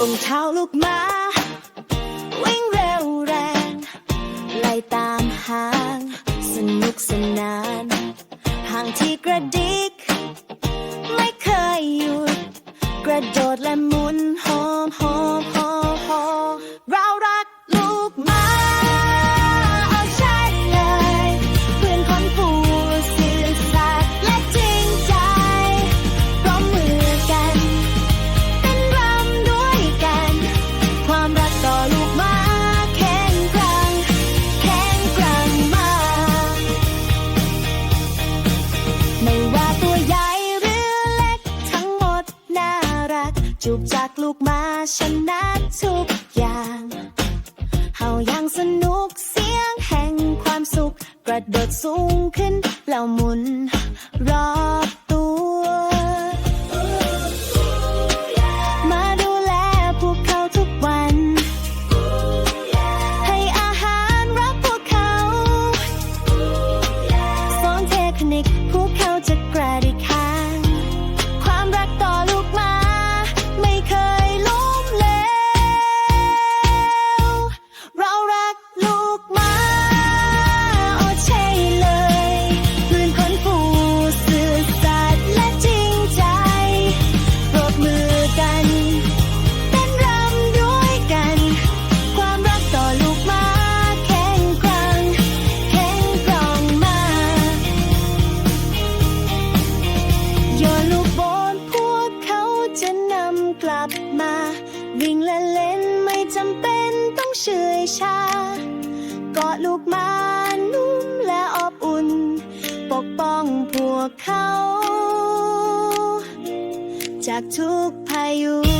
องเท้าลูกมา วิ่งเร็วแรง ไล่ตามหาง สนุกสนานห่างที่กระดิก ไม่เคยหยุด กระโดดและหมุนหอมหอม จูบจากลูกมาชนะทุกอย่าง เฮาอยังสนุกเสียงแห่งความสุข กระโดดสูงขึ้นแล้วหมุนรอบ วิ่งและเล่นไม่จำเป็นต้องเฉอยชากอดลูกมานุ่มและอบอุ่น ปกป้องพวกเขา จากทุกพายุ